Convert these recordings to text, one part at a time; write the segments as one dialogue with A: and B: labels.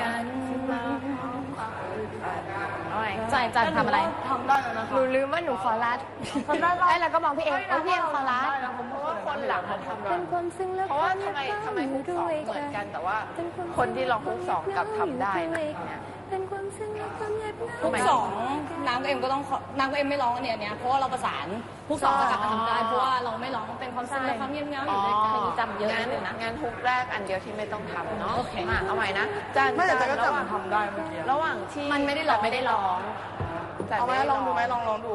A: กันเอาไง
B: ใจจันทำอะไร
C: ทำได้แล้วนะ
A: หนูลืมว่าหนูขอรัด
C: ทำได้ปะ
A: ไอ้ยแล้วก็มองพี่เอ็มเอ้ยพี่เอ็มขอรัด
C: ได้นะผมเพราะว่าคนหลังมันทำได้
A: เป็นความซึ้งและ
D: เพราะว่าทำไมทำไมฮุกสองเหมือนกันแต่ว่า คนที่ร้องฮุกสองกลับทำได้นะเนี่ย
A: เป็นความซึ้งและความเงียบเหงา
B: ฮุกสอง น้ำกับเอ็มก็ต้องขอน้ำกับเอ็มไม่ร้องอันเนี้ยอันเนี้ยเพราะว่าเราประสานฮุกสองจะกลับมาทำได้เพราะว่าเราไม่ร้องเป็นความซึ้งและความเงียบเหงาอยู่ด้วยกันจำเยอะ
D: งั้น
B: เลยนะ
D: งั้นฮุกแรกอันเดียวที่ไม่ต้องทำเนาะ
B: โอเค
D: มาเอาใหม่นะจัน
C: ไม่แต่ก็
D: ระหว่าง
C: จำทำได้เมื่อกี้
D: ระหว่างที่
B: มันไม่ได้ร้อง
D: จันไม่ได้ร้องจัน
C: เอาไหม
D: ไม่ได้
C: ลองดูไหมลองลองดู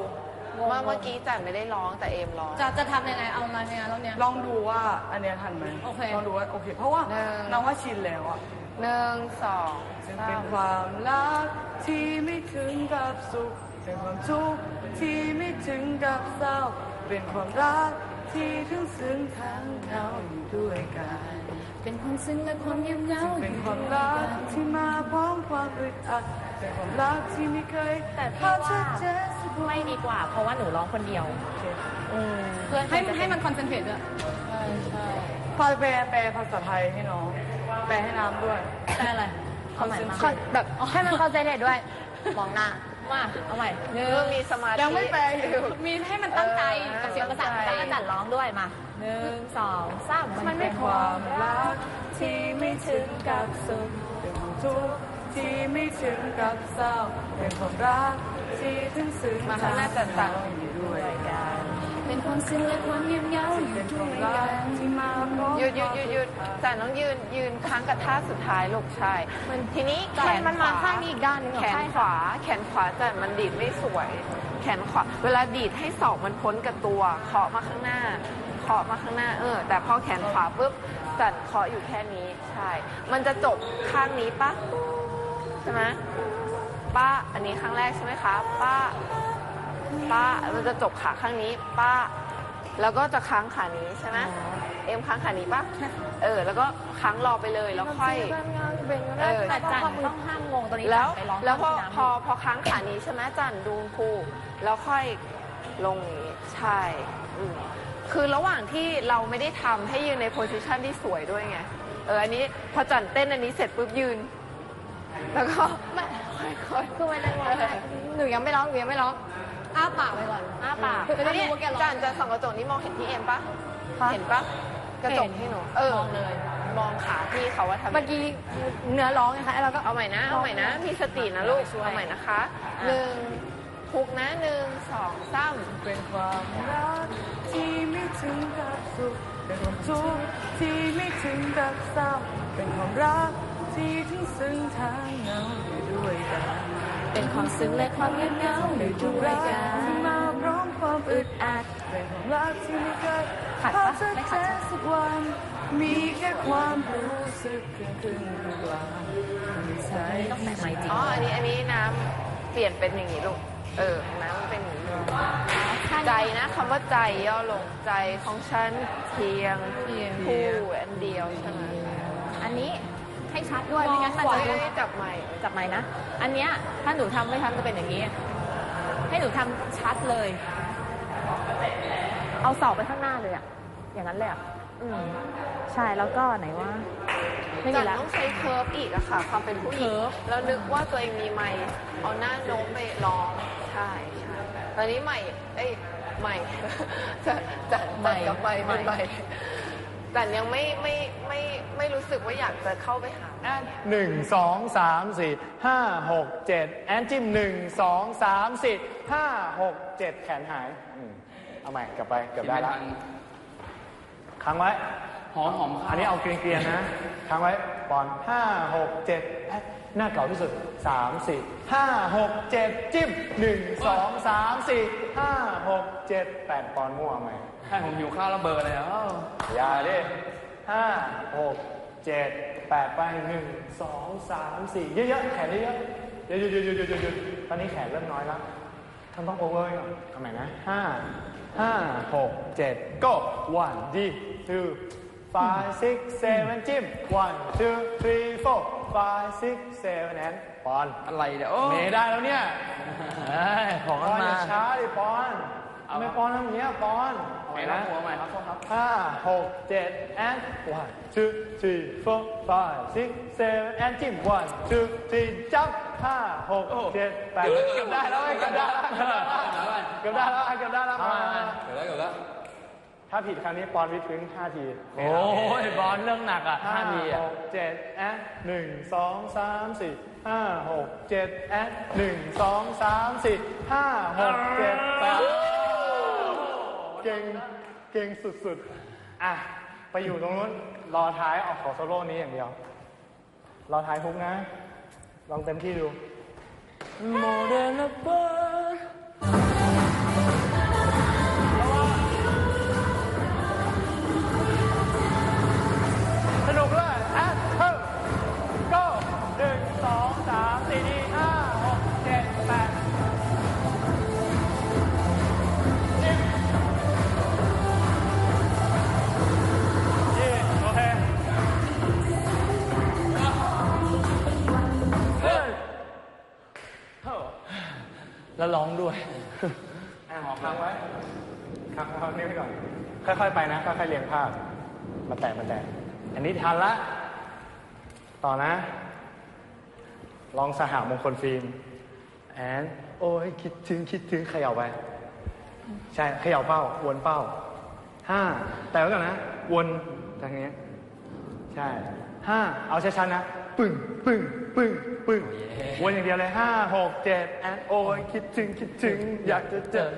D: เมื่อเมื่อกี้จันไม่ได้ร้องแต่เอมร้อง
B: จะจะทำยังไงเอาอะไรเนี่ยแล้วเนี่ย
C: ลองดูว่าอันเนี้ยทันไหม
B: โอเค
C: ลองดูว่าโอเค เพราะว่า
D: หนึ่ง
C: น้องว่าชินแล้วอะ
D: หนึ่งสอง
C: จึง
D: สา
C: เป็น
D: ม
C: ความรักที่ไม่ถึงกับสุขเป็นความทุกข์ที่ไม่ถึงกับเศร้า เป็นความรักที่ทั้งซึ้งทั้งเหงาอยู่ด้วยกัน
B: เป็นความซึ้งและความเงียบเหงา
C: เป็นความรักที่มาพร้อมความอึดอัดเป็นความรักที่ไม่เคย
A: แต่พี่
C: พบ
A: ว่า
C: เจอสักวัน
A: ไม่ดีกว่า เพราะว่าหนูร้องคนเดียวอืมเพื่อน
B: ให้ให้มันคอนเซนเทรตด้วย
C: ใช่ใช่พอแปลแปลภาษาไทยให้น้อง แปลให้น้ำด้วย
B: แต่อะไร
A: เอาใหม่มาแบบให้มันคอนเซนเทรตด้วย มองหน้า
B: มา
A: เอาใหม่หนึ่
D: เพื่องมีสมาธิ
C: ยังไม่แปลอยู่
B: มีให้มันตั้งใจกับเสียงประสาน
A: ตั้
B: กั
A: ง
B: น
A: จัดร้องด้วยมาหนึ่งสองสามมันไม่
C: เป็น
A: พ
C: ค
A: อ
C: วามรักที่ไม่ถึงกับสุขเป็นความทุกข์ที่ไม่ถึงกับเศร้าเป็นความรักที่ถึงซึ้ง
D: มาข้างหน้าจันจัน
C: อยู่ด้วยกัน
B: เป็นความซึ้งและความเงียบเหงาอยู่
C: เป็นค
B: ด้
C: วา
B: ว
C: ม
B: ย
C: รั
B: กั
C: ก
B: น
C: ที่มาพร้อม
D: หยุดหยุดหยุดหยุดจันต้องยืนยืนค้างกับท่าสุดท้ายลูกใช่ทีนี้แขน
A: มัน
D: ข
A: มาวาข้างนี้อีกด้านหนึงเหรอ
D: แขน
A: ใช่
D: ขวา แขนขวาจันมันดีดไม่สวย แขนขวา เวลาดีดให้ศอกมันพ้นกับตัวเคาะมาข้างหน้าเคาะมาข้างหน้าเออ แต่พอแขนขวาปุ๊บจันเคาะอยู่แค่นี้ใช่ มันจะจบข้างนี้ปะใช่ไหมป้าอันนี้ครั้งแรกใช่ไหมคะป้า ป้ามันจะจบขาข้างนี้ป้า แล้วก็จะค้างขานี้ใช่ไหมเอ็มค้างขานี้ปะเออ แล้วก็ค้างรอไปเลยแล้วค่อย เออ
A: แต่จันต้องห้ามงงตัวนี้
D: แล้ว
A: ไปร้อง
D: แล้วพอ
A: ข้าง
D: พอพอค้างขานี้ใช่ไหมจันดูครูแล้วค่อยลงอย่างนี้ใช่อืมคือระหว่างที่เราไม่ได้ทำให้ยืนในโพสิชันที่สวยด้วยไงเอออันนี้พอจันเต้นอันนี้เสร็จปุ๊บยืน แล้วก็ค่อยๆ
A: คือมันจะงงมากหนูยังไม่ร้องหนูยังไม่ร้อง
B: อ้าปากไปก่อน
A: อ้าปาก
B: คือจะได้
D: เนี่ย
B: รู้ว่าแกร้อง
D: จันจันส่องกระจกนี่มองเห็นพี่เอ็มปะ
A: คะ
D: เห็นปะกระจกที่หนูเออ
B: มองเลย
D: มองขาพี่เขาว่าทำ
A: เมื่อกี้เนื้อร้องไงคะแล้วเราก็
D: เอาใหม่นะเอาใหม่นะ มีสตินะลูกเอาใหม่นะคะหนึ่งพุกนะหนึ่งสองสาม
C: เป็นความรักที่ไม่ถึงกับสุขเป็นความทุกข์ที่ไม่ถึงกับเศร้าเป็นความรัก ที่ทั้งซึ้งทั้งเหงาอยู่ด้วยกัน
B: เป็นความซึ้งและความเงียบเหงาอยู่ด้วยกั
C: ที่
B: น
C: มาพร้อมความอึดอัดเป็นความรักที่ไม่เคย
A: ขัด
C: พ
A: ปะ
C: บเจอ
A: ไม่
C: เจ
A: ขัด
C: อ
A: ใช่ไหม
C: สักวัน มีแค่ความรู้สึกเพียงครึ่งกลางไม่ใช่
A: ต้องแต่งใหม่จริง
D: อ๋ออันนี้อันนี้น้ำเปลี่ยนเป็นอย่างนี้ลูกเออของน้ำมันเป็นอย่างนี้ใจนะคำว่าใจย่อลงใจของฉันเพียงผู้อันเดียวใช่ไหม
A: อันนี้ ให้ชัดด้วยไม่งั้นมันจะ
D: เฮ้ยจับใหม่
A: จับไหมนะ อันเนี้ยถ้าหนูทำไม่ทำจะเป็นอย่างนี้ ให้หนูทำชัดเลย เอาเสาไปข้างหน้าเลยอะอย่างนั้นเลยอะอืมใช่แล้วก็ไหนว่าไม่
D: จั
A: มี
D: น
A: แล้ว
D: ต้องใช้เคิร์ฟอีกอะค่ะ ความเป็นผู้หญิงแล้วนึกว่าตัวเองมีไมค์เอาหน้าโน้มไปร้องใช่ใช่ตอนนี้ใหม่ เอ้ยใหม่จะจะจันกับใหม่เป็นใหม่ จันยังไม่ไม่ไม่ไม่รู้สึกว่าอยากจะเข้าไปหาด้าน
E: หนึ่งสองสามสี่ห้าหกเจ็ดแอนจิ้มหนึ่งสองสามสี่ห้าหกเจ็ดแขนหายอืมเอาใหม่กลับไปเกือบได้แล้วค้างไว้
F: หอมหอม
E: อันนี้เอาเกรียนๆนะค้างไว้ปอนห้าหกเจ็ดแอดหน้าเก่าที่สุดสามสี่ห้าหกเจ็ดจิ้มหนึ่งสองสามสี่ห้าหกเจ็ดแปดปอนมั่วไหม
F: ให้ผมหิวข้าวแล้วเบอร์เลยอะ
E: อย่าดิห้าหกเจ็ดแปดไปหนึ่งสองสามสี่เยอะๆแขนเยอะๆเยอะๆหยุดหยุดหยุดหยุดหยุดตอนนี้แขนเริ่มน้อยแล้วทำต้องโอเวอร์ก่อนทำใหม่นะห้าห้าหกเจ็ด go one d two five six seven จิ้ม one two three four five six seven and ปอน
F: อะไรเนี่ยโอ้
E: เมย์ได้แล้วเนี่ย
F: เอ้ยของ
E: ป
F: กั
E: อนนอ
F: มา
E: ย่าช้าดิปอน ทำไมปอนทำอย่างเงี้ยปอนเอา
F: ไหน
E: ใหม่
F: ครับ
E: นะ
F: หัวใหม่ครับโทษครับ
E: ห้าหกเจ็ด and one two three four five six seven and จิ้ม one two three จับห้าหกเจ็ดแปดเกือบได้แล้วเว้ยเกือบได้แล้วเกือบได้แล้วเกือบได้แล้วมา
F: เดี๋ยวแล้วเดี๋ยวแล้ว
E: ถ้าผิดครั้งนี้ปอนวิทพื้นห้าที
G: โอ้ยบอลเรื่องหนักอะ
E: ห้า
G: ห้าที
E: ห
G: อะ
E: กเจ็ดแอดหนึ่งสองสามสี่ห้าหกเจ็ดแอดหนึ่งสองสามสี่ห้าหกเจ็ดแปด เก่งเก่งสุดๆ อะ ไปอยู่ตรงนู้น รอท้ายออกขอโซโล่นี้อย่างเดียว รอท้ายฮุกนะ ลองเต็มที่ดู
G: โมเด
E: แล้
G: วร้องด้วย
E: อะค้างไว้ค้างค้นี่ไว้ก่อน ค่อยๆไปนะ ค่อยๆเรียงภาพ มาแตะมาแตะอันนี้ทันละ ต่อนะ ลองสหมงคลฟิล์ม แอนโอ้ยคิดถึงคิดถึงเขย่าไป ใช่เขย่าเป้า วนเป้าห้าแต่ไว้ก่อนนะ วนทางนี้ ใช่ห้าเอาช้าๆนะ ปึ้งปึ้งปึ้งปึ้งวนอย่างเดียวเลยห้าหกเจ็ดแอนโอ้ยคิดถึงคิดถึง อยากจะเจอ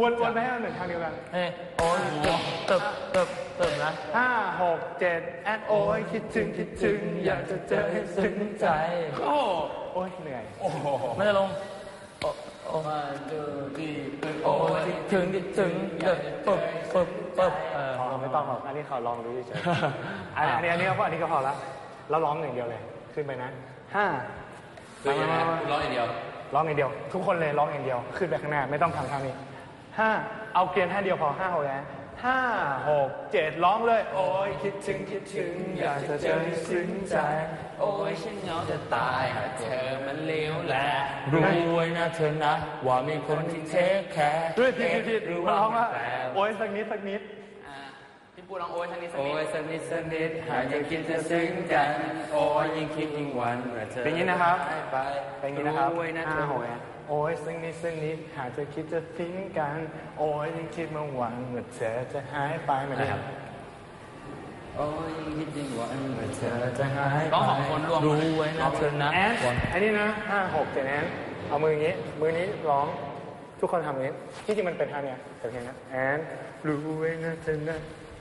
E: วนวนไปให้มันเหมือนทางเดียวกัน
G: เฮ้ยโอ้ยเติบเติบเติบนะ
E: ห้าหกเจ็ดแอนโอ้ยคิดถึงคิดถึง อยากจะเจอให้ซึ้งใจ
F: โอ้
E: โอ้ยเหนื่อย
F: โอ้โห
G: ไม่จะลงโอ้โอ้
F: มาดูดีเป็น
G: โอ้ยคิดถึงคิดถึงเดินปึ๊บปึ๊บปึ๊บเออ
E: อ๋อไม่ต้องหรอกอันนี้เขาลองดูเฉยๆอันนี้อันนี้ก็อันนี้ก็พอละแล้วร้องอย่างเดียวเลย ขึ้นไปนะห้า
F: คือยังไงคุณร้องอย่างเดียว
E: ร้องอย่างเดียว ทุกคนเลยร้องอย่างเดียว ขึ้นไปข้างหน้าไม่ต้องทำทางนี้ห้าเอาเกณฑ์ห้าเดียวพอห้าหกแล้วห้าหกเจ็ดร้องเลย โอ้ยคิดถึงคิดถึง อยากจะเจอให้ซึ้งใจ
G: โอ้ยฉันเหงาจะตายหากเธอมันเลวแหละรู้ไว้นะเธอนะ ว่ามีคนที่เทคแคร์
E: ด้วยผิดผิดผิด
G: หรือ
E: มา
G: ว่า
E: ร้องว่า
G: แปล
E: โอ้ยสักนิดสักนิด
F: อ่า พี่ปูร้องโอ้ยทางนี้สัก
G: โอ้
F: นิด
G: ยสักนิดสักนิดหากยังคิดจะซึ้งกัน โอ้ยยิ่งคิดยิ่งหวันเมื่อเธอ
E: เป็นอย่างนี้นะครับ
G: หายไป
E: เป็นอย่างนี้นะครับ
G: รู้ไว้นะเธ
E: ห้า
G: อ
E: หกแล้วโอ้ยสักนิดสักนิดหากจะคิดจะทิ้งกัน โอ้ยยังคิดมาหวังเมื่อเธอจะหายไปเหมือนเดิม
G: โอ้ยยิ่งคิดยิ่งหวันเมื่อเธอจะหายไป
F: ร้องสองคนรวม
G: รู้ไว้นะเธอนะ
E: แอนอันนี้นะห้าหกเจ็ดแอนเอามืออย่างนี้ มือนี้ร้องทุกคนทำอย่างนี้ที่จริงมันเป็นทางเนี้ยแต่เพลงนะแอนรู้ไว้นะเธอนะ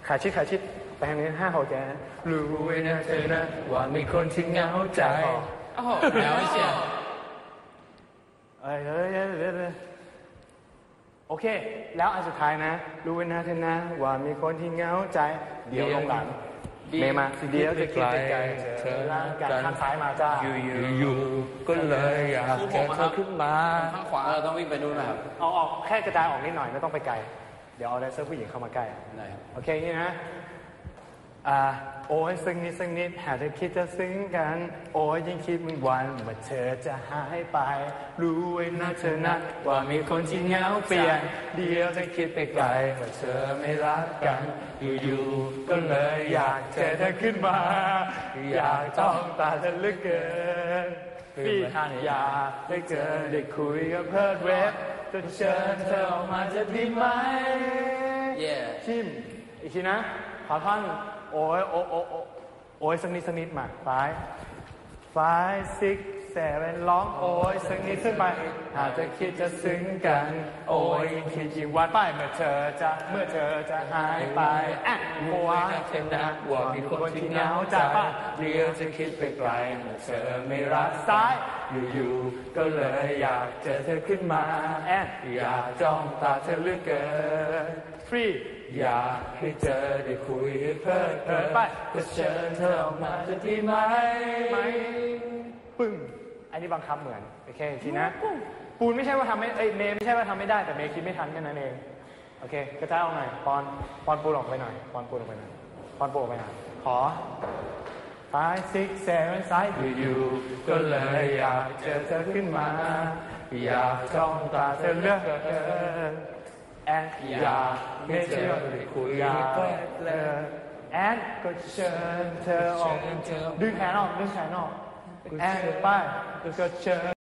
E: ขาชิดขาชิดไปทางนี้ห้าหกเจ็ดแอนรู้ไว้นะเธอนะ
G: ว่ามีคนที่เหงาใจ
F: โอ้โหแล้วเชียร์
E: เอ้ยเอ้ยเอ้ยเอ้ยเอ้ยโอเค แล้วอันสุดท้ายนะ รู้ไว้นะเธอนะ ว่ามีคนที่เหงาใจ เดี๋ยวลงหลังเมย์มาเดี๋ยวจะคิดไปไกลเธอร่างกายข้างซ้ายมาจ้า
G: อยู่อยู่อยู่ก็เลยอยากเจอเธอขึ้นมา
F: ข้างขวาเราต้องวิ่งไปนู่นนะครับ
E: เอาออกแค่กระจายออกนิดหน่อยไม่ต้องไปไกลเดี๋ยวเอาแดนเซอร์ผู้หญิงเข้ามาใกล้
F: ได้ครับ
E: โอเคนี่นะอ่าโอ้ยสักนิดสักนิดหากเธอคิดจะซึ้งกัน โอ้ยยิ่งคิดมันวันเมื่อเธอจะหายไป รู้ไว้นะเธอนะว่ามีคนที่เหงาเปลี่ยน เดี๋ยวจะคิดไปไกลว่าเธอไม่รักกัน อยู่ๆก็เลยอยากเจอเธอขึ้นมา อยากจ้องตาเธอเหลือเกินพี่อยากได้เจอได้คุยกับเพิร์ดเว็บ จะเชิญเธอออกมาจะดีไหม
F: เย่
E: ชิม อีกทีนะ ขอท่อน โอ้ยโอ้โอ้โอ้โอ้ยสักนิดสักนิดมา five five six seven ร้องโอ้ยสักนิดขึ้นไปหากจะคิดจะซึ้งกัน โอ้ยยิ่งคิดยิ่งวานไปเมื่อเธอจะเมื่อเธอจะหายไปอะหัว
G: เธอนะว่ามีคนที่เหงาใจา
E: กป้า
G: เดียวจะคิดไปไกลเมื่อเธอไม่รัก
E: ซ้าย
G: อยู่ๆก็เลยอยากเจอเธอขึ้นมา
E: แอน
G: อยากจ้องตาเธอเหลือเกิน
E: three
G: อยากให้เจอได้คุยเพลิดเพลิน
E: ไป
G: ก็เชิญเธอออกมาจะดี
E: ไหม ปึ้งอันนี้บังคับเหมือนโอเคอีกทีนะ ปูนไม่ใช่ว่าทำไม่เอ้ยเมย์ไม่ใช่ว่าทำไม่ได้แต่เมย์คิดไม่ทันแค่นั้นเองโอเคกระจายออกหน่อยปอนปอนปูนออกไปหน่อยปอนปูนออกไปหน่อยปอนปูนออกไปหน่อยขอ five six seven ซ้าย
G: อยู่ๆก็เลยอยากเจอเธอขึ้นมา อยากจ้องตาเธ
E: เธ
G: อ
E: อ
G: เหลื
E: เลื
G: อ
E: อก
G: เกิน
E: แอ and อย่าไม่เชื่อคุยอย่าเออ and ก็เชิญเธอออกดึงแขนออกดึงแขนออก and ไปก็เชิญ